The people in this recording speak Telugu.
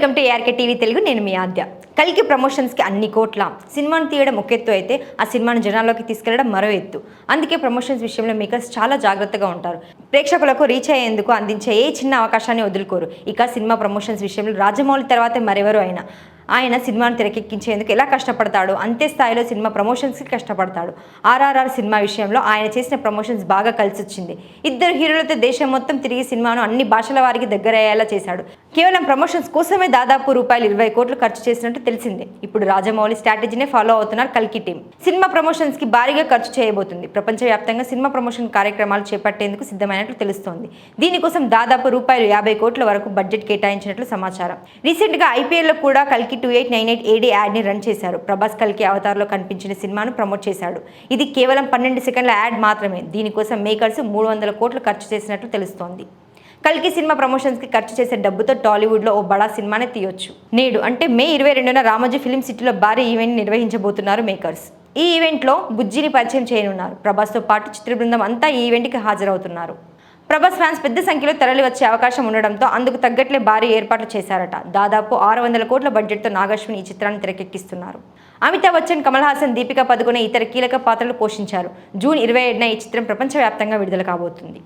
Welcome to ARK TV Telugu నేను మీ ఆద్య. కలికి ప్రమోషన్స్కి అన్ని కోట్ల సినిమాను తీయడం ఒక ఎత్తు అయితే ఆ సినిమాను జనాల్లోకి తీసుకెళ్ళడం మరో ఎత్తు. అందుకే ప్రమోషన్స్ విషయంలో మేకర్స్ చాలా జాగ్రత్తగా ఉంటారు. ప్రేక్షకులకు రీచ్ అయ్యేందుకు అందించే ఏ చిన్న అవకాశాన్ని వదులుకోరు. ఇక సినిమా ప్రమోషన్స్ విషయంలో రాజమౌళి తర్వాత మరెవరు అయినా. ఆయన సినిమాను తెరకెక్కించేందుకు ఎలా కష్టపడతాడో? అంతే స్థాయిలో సినిమా ప్రమోషన్స్కి కష్టపడతాడు. ఆర్ఆర్ఆర్ సినిమా విషయంలో ఆయన చేసిన ప్రమోషన్స్ బాగా కలిసి వచ్చింది ఇద్దరు హీరోలతో దేశం మొత్తం తిరిగి సినిమాను అన్ని భాషల వారికి దగ్గరయ్యేలా చేశాడు. కేవలం ప్రమోషన్స్ కోసమే దాదాపు రూపాయలు ఇరవై కోట్లు ఖర్చు చేసినట్టు తెలిసిందే. ఇప్పుడు రాజమౌళి స్ట్రాటజీనే ఫాలో అవుతున్నారు కల్కి టీం. సినిమా ప్రమోషన్స్కి భారీగా ఖర్చు చేయబోతుంది. ప్రపంచవ్యాప్తంగా సినిమా ప్రమోషన్ కార్యక్రమాలు చేపట్టేందుకు సిద్ధమైనట్లు తెలుస్తోంది. దీనికోసం దాదాపు రూపాయలు యాభై కోట్ల వరకు బడ్జెట్ కేటాయించినట్లు సమాచారం. రీసెంట్గా ఐపీఎల్లో కూడా కల్కి two eight nine eight AD యాడ్ని run చేశారు. ప్రభాస్ కల్కి అవతార్లో కనిపించిన సినిమాను ప్రమోట్ చేశాడు. ఇది కేవలం పన్నెండు సెకండ్ల యాడ్ మాత్రమే. దీనికోసం మేకర్స్ మూడు వందల కోట్లు ఖర్చు చేసినట్లు తెలుస్తోంది. కల్కి సినిమా ప్రమోషన్స్కి ఖర్చు చేసే డబ్బుతో టాలీవుడ్లో ఓ బడా సినిమానే తీయొచ్చు. నేడు అంటే మే ఇరవై రెండున రామోజీ ఫిల్మ్ సిటీలో భారీ ఈవెంట్ నిర్వహించబోతున్నారు మేకర్స్. ఈ ఈవెంట్లో బుజ్జిని పరిచయం చేయనున్నారు. ప్రభాస్తో పాటు చిత్ర బృందం అంతా ఈ ఈవెంట్కి హాజరవుతున్నారు. ప్రభాస్ ఫ్యాన్స్ పెద్ద సంఖ్యలో తరలి వచ్చే అవకాశం ఉండడంతో అందుకు తగ్గట్లే భారీ ఏర్పాట్లు చేశారట. దాదాపు ఆరు వందల కోట్ల బడ్జెట్తో నాగశ్విని ఈ చిత్రాన్ని తెరకెక్కిస్తున్నారు. అమితాబ్ బచ్చన్ కమల్ హాసన్ దీపికా పదుకొనే ఇతర కీలక పాత్రలు పోషించారు. జూన్ ఇరవై ఏడున ఈ చిత్రం ప్రపంచవ్యాప్తంగా విడుదల కాబోతుంది.